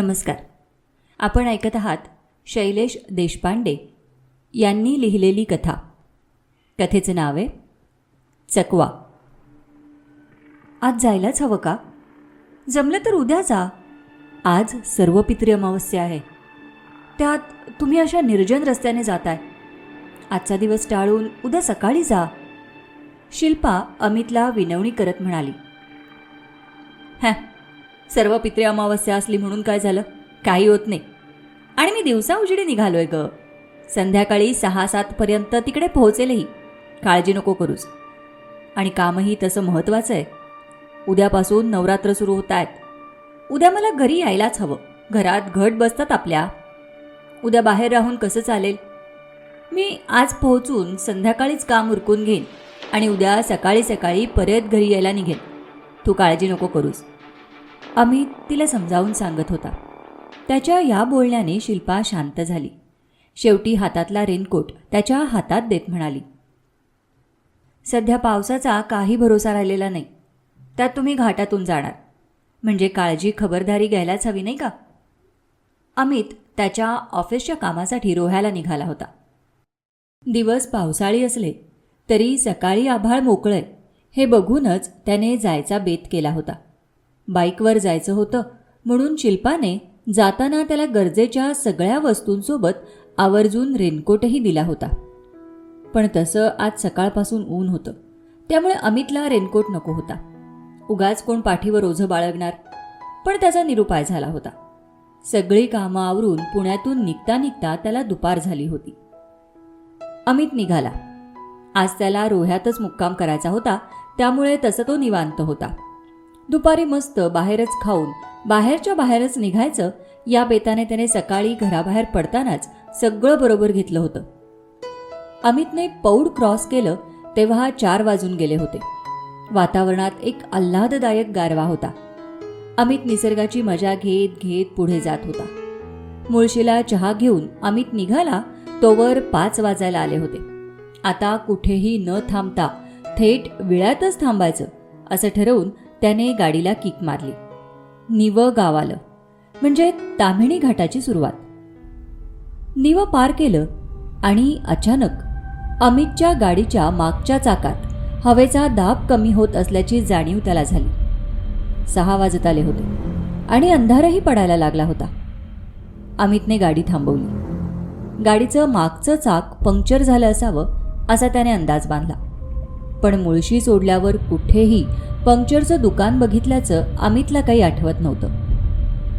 नमस्कार. आपण ऐकत आहात शैलेश देशपांडे यांनी लिहिलेली कथा. कथेचं नाव आहे चकवा. आज जायलाच हवं का? जमलं तर उद्या जा. आज सर्व पित्री अमावस्या आहे. त्यात तुम्ही अशा निर्जन रस्त्याने जाताय. आजचा दिवस टाळून उद्या सकाळी जा. शिल्पा अमितला विनवणी करत म्हणाली. हॅ सर्व पित्रे अमावस्या असली म्हणून काय झालं? काही होत नाही. आणि मी दिवसा उजेडी निघालोय ग. संध्याकाळी सहा सातपर्यंत तिकडे पोहोचेलही. काळजी नको करूस. आणि कामही तसं महत्त्वाचं आहे. उद्यापासून नवरात्र सुरू होत आहेत उद्या मला घरी यायलाच हवं. घरात घट बसतात आपल्या. उद्या बाहेर राहून कसं चालेल? मी आज पोहोचून संध्याकाळीच काम उरकून घेईन आणि उद्या सकाळी सकाळी परत घरी यायला निघेन. तू काळजी नको करूस. अमित तिला समजावून सांगत होता. त्याच्या या बोलण्याने शिल्पा शांत झाली. शेवटी हातातला रेनकोट त्याच्या हातात देत म्हणाली सध्या पावसाचा काही भरोसा राहिलेला नाही. त्यात तुम्ही घाटातून जाणार. म्हणजे काळजी खबरदारी घ्यायलाच हवी नाही का? अमित त्याच्या ऑफिसच्या कामासाठी रोह्याला निघाला होता. दिवस पावसाळी असले तरी सकाळी आभाळ मोकळंय हे बघूनच त्याने जायचा बेत केला होता. बाईकवर जायचं होतं. म्हणून शिल्पाने जाताना त्याला गरजेच्या सगळ्या वस्तूंसोबत आवर्जून रेनकोटही दिला होता. पण तसं आज सकाळपासून ऊन होतं. त्यामुळे अमितला रेनकोट नको होता. उगाच कोण पाठीवर ओझं बाळगणार? पण त्याचा निरुपाय झाला होता. सगळी कामं आवरून पुण्यातून निघता निघता त्याला दुपार झाली होती. अमित निघाला. आज त्याला रोह्यातच मुक्काम करायचा होता त्यामुळे तसं तो निवांत होता. दुपारी मस्त बाहेरच खाऊन बाहेरच्या बाहेरच निघायचं या बेताने त्याने सकाळी घराबाहेर पडतानाच सगळं बरोबर घेतलं होतं. अमितने पौड क्रॉस केलं तेव्हा चार वाजून गेले होते. वातावरणात एक आल्हाददायक गारवा होता. अमित निसर्गाची मजा घेत घेत पुढे जात होता. मुळशीला चहा घेऊन अमित निघाला तोवर पाच वाजायला आले होते. आता कुठेही न थांबता थेट विळ्यातच थांबायचं असं ठरवून त्याने गाडीला किक मारली. निव गाव आलं म्हणजे ताम्हिणी घाटाची सुरुवात. निव पार केलं आणि अचानक अमितच्या गाडीच्या मागच्या चाकात हवेचा दाब कमी होत असल्याची जाणीव त्याला झाली. सहा वाजत आले होते आणि अंधारही पडायला लागला होता. अमितने गाडी थांबवली. गाडीचं मागचं चाक पंक्चर झालं असावं असा त्याने अंदाज बांधला. पण मुळशी सोडल्यावर कुठेही पंक्चरचं दुकान बघितल्याचं अमितला काही आठवत नव्हतं.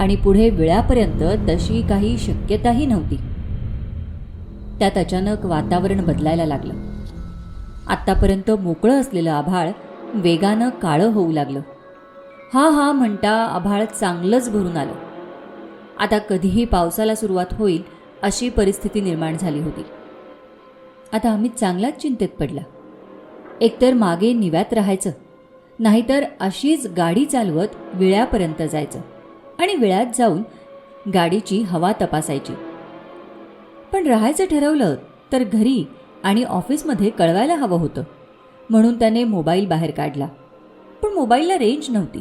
आणि पुढे वेळापर्यंत तशी काही शक्यताही नव्हती. त्यात अचानक वातावरण बदलायला लागलं. आत्तापर्यंत मोकळं असलेलं आभाळ वेगानं काळं होऊ लागलं. हा हा म्हणता आभाळ चांगलंच भरून आलं. आता कधीही पावसाला सुरुवात होईल अशी परिस्थिती निर्माण झाली होती. आता अमित चांगलाच चिंतेत पडला. एकतर मागे निव्यात राहायचं नाहीतर अशीच गाडी चालवत विळ्यापर्यंत जायचं आणि विळ्यात जाऊन गाडीची हवा तपासायची. पण राहायचं ठरवलं तर घरी आणि ऑफिसमध्ये कळवायला हवं होतं. म्हणून त्याने मोबाईल बाहेर काढला. पण मोबाईलला रेंज नव्हती.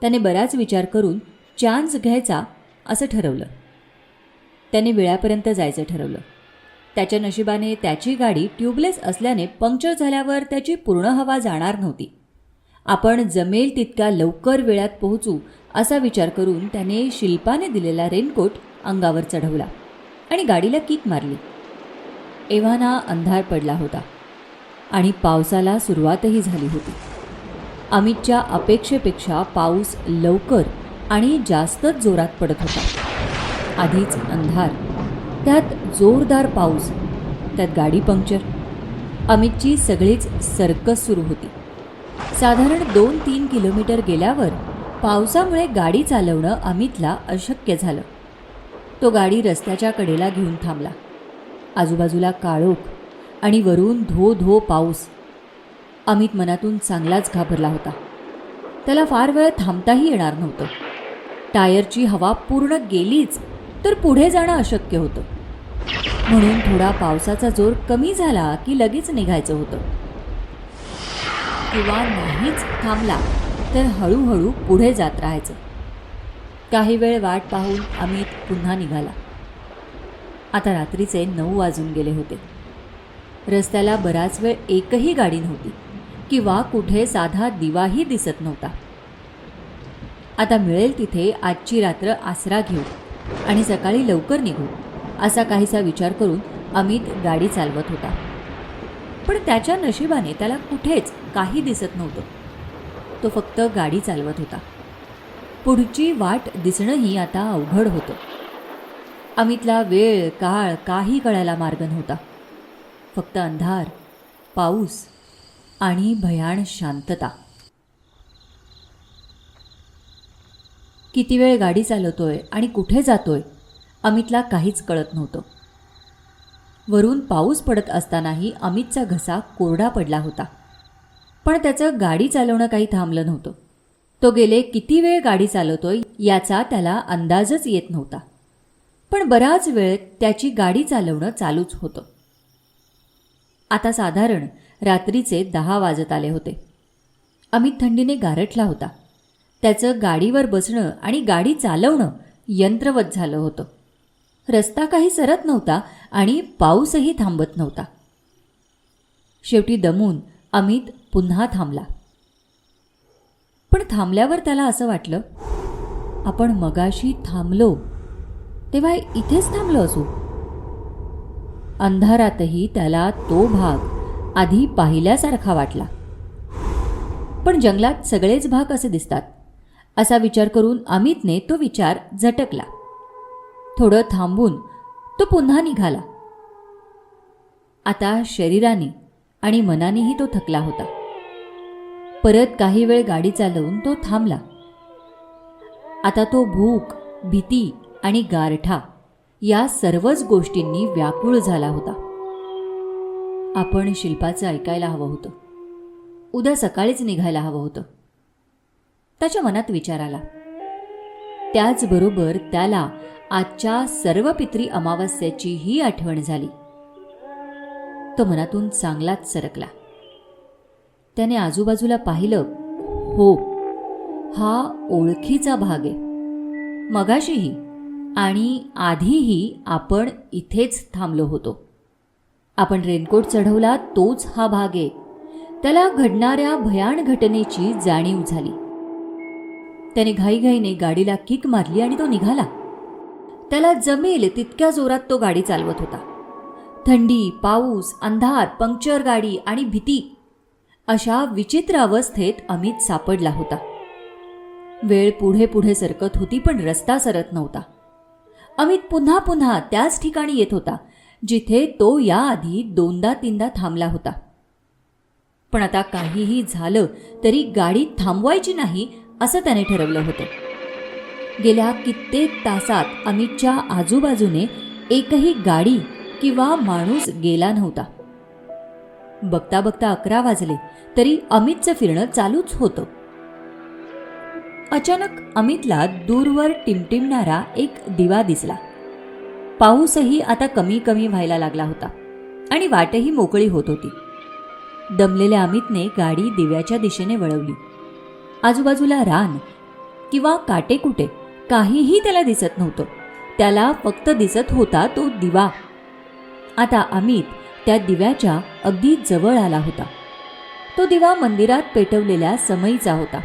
त्याने बराच विचार करून चान्स घ्यायचा असं ठरवलं. त्याने वेळापर्यंत जायचं ठरवलं. त्याच्या नशिबाने त्याची गाडी ट्यूबलेस असल्याने पंक्चर झाल्यावर त्याची पूर्ण हवा जाणार नव्हती. आपण जमेल तितक्या लवकर वेळात पोहोचू असा विचार करून त्याने शिल्पाने दिलेला रेनकोट अंगावर चढवला आणि गाडीला किक मारली. एव्हाना अंधार पडला होता आणि पावसाला सुरुवातही झाली होती. अमितच्या अपेक्षेपेक्षा पाऊस लवकर आणि जास्तच जोरात पडत होता. आधीच अंधार त्यात जोरदार पाऊस त्यात गाडी पंक्चर. अमितची सगळीच सर्कस सुरू होती. साधारण दोन तीन किलोमीटर गेल्यावर पावसामुळे गाडी चालवणं अमितला अशक्य झालं. तो गाडी रस्त्याच्या कडेला घेऊन थांबला. आजूबाजूला काळोख आणि वरून धो धो पाऊस. अमित मनातून चांगलाच घाबरला होता. त्याला फार वेळ थांबताही येणार नव्हतं. टायरची हवा पूर्ण गेलीच तर पुढे जाणं अशक्य होतं. म्हणून थोडा पावसाचा जोर कमी झाला की लगेच निघायचं होतं. किंवा नाहीच थांबला तर हळूहळू पुढे जात राहायचं. काही वेळ वाट पाहून अमित पुन्हा निघाला. आता रात्रीचे नऊ वाजून गेले होते. रस्त्याला बराच वेळ एकही गाडी नव्हती किंवा कुठे साधा दिवाही दिसत नव्हता. आता मिळेल तिथे आजची रात्र आसरा घेऊ आणि सकाळी लवकर निघू असा काहीसा विचार करून अमित गाडी चालवत होता. पण त्याच्या नशिबाने त्याला कुठेच काही दिसत नव्हतं. तो फक्त गाडी चालवत होता. पुढची वाट दिसणंही आता अवघड होतं. अमितला वेळ काळ काही कळायला मार्ग नव्हता. फक्त अंधार पाऊस आणि भयाण शांतता. किती वेळ गाडी चालवतोय आणि कुठे जातोय अमितला काहीच कळत नव्हतं. वरून पाऊस पडत असतानाही अमितचा घसा कोरडा पडला होता. पण त्याचं गाडी चालवणं काही थांबलं नव्हतं. तो गेले किती वेळ गाडी चालवतोय याचा त्याला अंदाजच येत नव्हता. पण बराच वेळ त्याची गाडी चालवणं चालूच होतं. आता साधारण रात्रीचे दहा वाजत आले होते. अमित थंडीने गारठला होता. त्याचं गाडीवर बसणं आणि गाडी चालवणं यंत्रवत झालं होतं. रस्ता काही सरत नव्हता आणि पाऊसही थांबत नव्हता. शेवटी दमून अमित पुन्हा थांबला. पण थांबल्यावर त्याला असं वाटलं आपण मगाशी थांबलो तेव्हा इथेच थांबलो असू. अंधारातही त्याला तो भाग आधी पाहिल्यासारखा वाटला. पण जंगलात सगळेच भाग असे दिसतात. असा विचार करून अमितने तो विचार झटकला. थोडं थांबून तो पुन्हा निघाला. आता शरीराने आणि मनानेही तो थकला होता. परत काही वेळ गाडी चालवून तो थांबला. आता तो भूक भीती आणि गारठा या सर्वच गोष्टींनी व्याकुळ झाला होता. आपण शिल्पाचं ऐकायला हवं होतं. उद्या सकाळीच निघायला हवं होतं. त्याच्या मनात विचार आला. त्याचबरोबर त्याला आजच्या सर्व पित्री अमावस्याचीही आठवण झाली. तो मनातून चांगलाच सरकला. त्याने आजूबाजूला पाहिलं हो हा ओळखीचा भाग आहे. मगाशीही आणि आधीही आपण इथेच थांबलो होतो. आपण रेनकोट चढवला तोच हा भाग आहे. त्याला घडणाऱ्या भयाण घटनेची जाणीव झाली. त्याने घाईघाईने गाडीला किक मारली आणि तो निघाला. त्याला जमेल तितक्या जोरात तो गाडी चालवत होता. थंडी पाऊस अंधार पंक्चर गाडी आणि भीती अशा विचित्र अवस्थेत अमित सापडला होता. वेळ पुढे पुढे सरकत होती पण रस्ता सरत नव्हता. अमित पुन्हा पुन्हा त्याच ठिकाणी येत होता जिथे तो याआधी दोनदा तीनदा थांबला होता. पण आता काहीही झालं तरी गाडी थांबवायची नाही असं त्याने ठरवलं होतं. गेल्या कित्येक तासात अमितच्या आजूबाजूने एकही गाडी किंवा माणूस गेला नव्हता. बघता बघता अकरा वाजले तरी अमितचं फिरणं चालूच होतं. अचानक अमितला दूरवर टिमटिमणारा एक दिवा दिसला. पाऊसही आता कमी कमी व्हायला लागला होता आणि वाटही मोकळी होत होती. दमलेल्या अमितने गाडी दिव्याच्या दिशेने वळवली. आजूबाजूला रान किंवा काटेकुटे काहीही त्याला दिसत नव्हतं. त्याला फक्त दिसत होता तो दिवा. आता अमित त्या दिव्याच्या अगदी जवळ आला होता. तो दिवा मंदिरात पेटवलेल्या समईचा होता.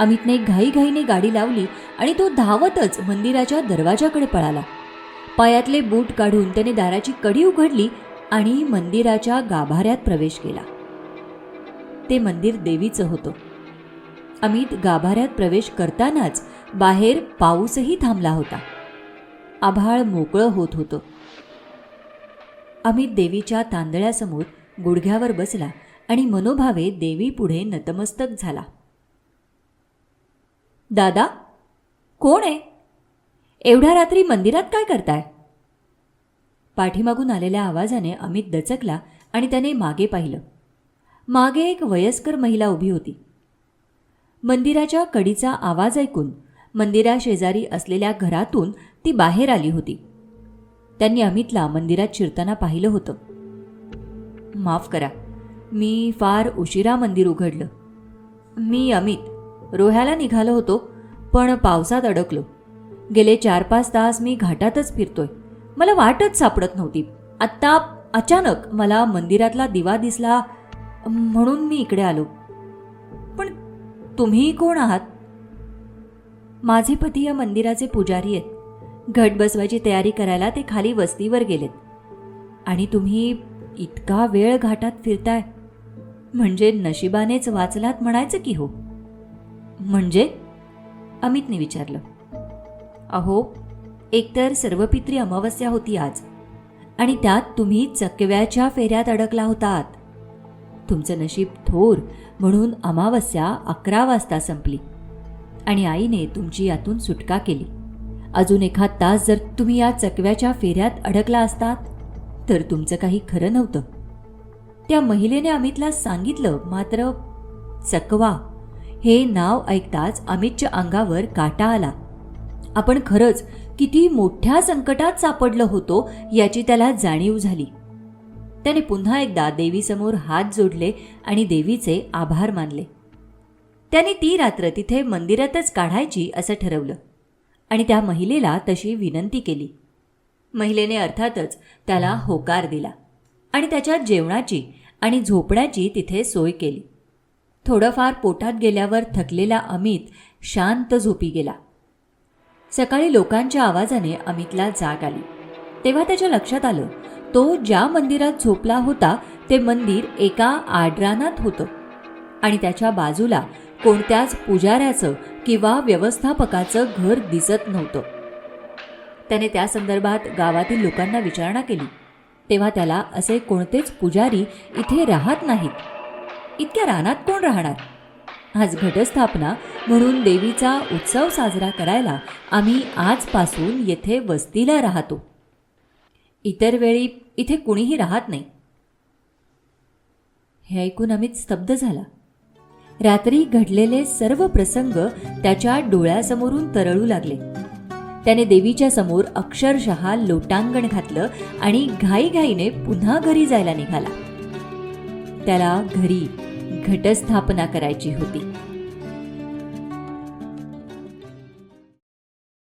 अमितने घाईघाईने गाडी लावली आणि तो धावतच मंदिराच्या दरवाजाकडे पळाला. पायातले बूट काढून त्याने दाराची कडी उघडली आणि मंदिराच्या गाभाऱ्यात प्रवेश केला. ते मंदिर देवीचं होतं. अमित गाभाऱ्यात प्रवेश करतानाच बाहेर पाऊसही थांबला होता. आभाळ मोकळं होत होतं. अमित देवीच्या तांदळ्यासमोर गुडघ्यावर बसला आणि मनोभावे देवीपुढे नतमस्तक झाला. दादा कोण आहे? एवढ्या रात्री मंदिरात काय करताय? पाठीमागून आलेल्या आवाजाने अमित दचकला आणि त्याने मागे पाहिलं. मागे एक वयस्कर महिला उभी होती. मंदिराच्या कडीचा आवाज ऐकून मंदिराशेजारी असलेल्या घरातून ती बाहेर आली होती. त्यांनी अमितला मंदिरात शिरताना पाहिलं होतं. माफ करा मी फार उशिरा मंदिर उघडलं. मी अमित रोह्याला निघालो होतो पण पावसात अडकलो. गेले चार पाच तास मी घाटातच फिरतोय. मला वाटच सापडत नव्हती. आत्ता अचानक मला मंदिरातला दिवा दिसला म्हणून मी इकडे आलो. पण तुम्ही कोण आहात? माझे पती या मंदिराचे पुजारी आहेत. घट बसवायची तयारी करायला ते खाली वस्तीवर गेलेत. आणि तुम्ही इतका वेळ घाटात फिरताय. म्हणजे नशिबानेच वाचलात म्हणायचं की हो? म्हणजे? अमितने विचारलं. अहो एकतर सर्वपित्री अमावस्या होती आज. आणि त्यात तुम्ही चकव्याच्या फेऱ्यात अडकला होतात. तुमचं नशीब थोर म्हणून अमावस्या अकरा वाजता संपली. आणि आईने तुमची यातून सुटका केली. अजून एखाद तास जर तुम्ही या चकव्याच्या फेऱ्यात अडकला असतात तर तुमचं काही खरं नव्हतं. त्या महिलेने अमितला सांगितलं मात्र चकवा हे नाव ऐकताच अमितच्या अंगावर काटा आला. आपण खरंच किती मोठ्या संकटात सापडलो होतो याची त्याला जाणीव झाली. त्याने पुन्हा एकदा देवीसमोर हात जोडले आणि देवीचे आभार मानले. त्याने ती रात्र तिथे मंदिरातच काढायची असं ठरवलं. आणि त्या महिलेला तशी विनंती केली. महिलेने अर्थातच त्याला होकार दिला आणि त्याच्या जेवणाची आणि झोपण्याची तिथे सोय केली. थोडंफार पोटात गेल्यावर थकलेला अमित शांत झोपी गेला. सकाळी लोकांच्या आवाजाने अमितला जाग आली. तेव्हा त्याच्या लक्षात आलं तो ज्या मंदिरात झोपला होता ते मंदिर एका आडरानात होतं आणि त्याच्या बाजूला कोणत्याच पुजाऱ्याचं किंवा व्यवस्थापकाचं घर दिसत नव्हतं. त्याने त्या संदर्भात गावातील लोकांना विचारणा केली. तेव्हा त्याला असे कोणतेच पुजारी इथे राहत नाहीत. इतक्या रानात कोण राहणार? आज घटस्थापना म्हणून देवीचा उत्सव साजरा करायला आम्ही आजपासून येथे वस्तीला राहतो. इतर वेळी इथे कुणीही राहत नाही. हे ऐकून अमित स्तब्ध झाला. रात्री घडलेले सर्व प्रसंग त्याच्या डोळ्यासमोरून तरळू लागले. त्याने देवीच्या समोर अक्षरशः लोटांगण घातलं आणि घाईघाईने पुन्हा घरी जायला निघाला. त्याला घरी घटस्थापना करायची होती.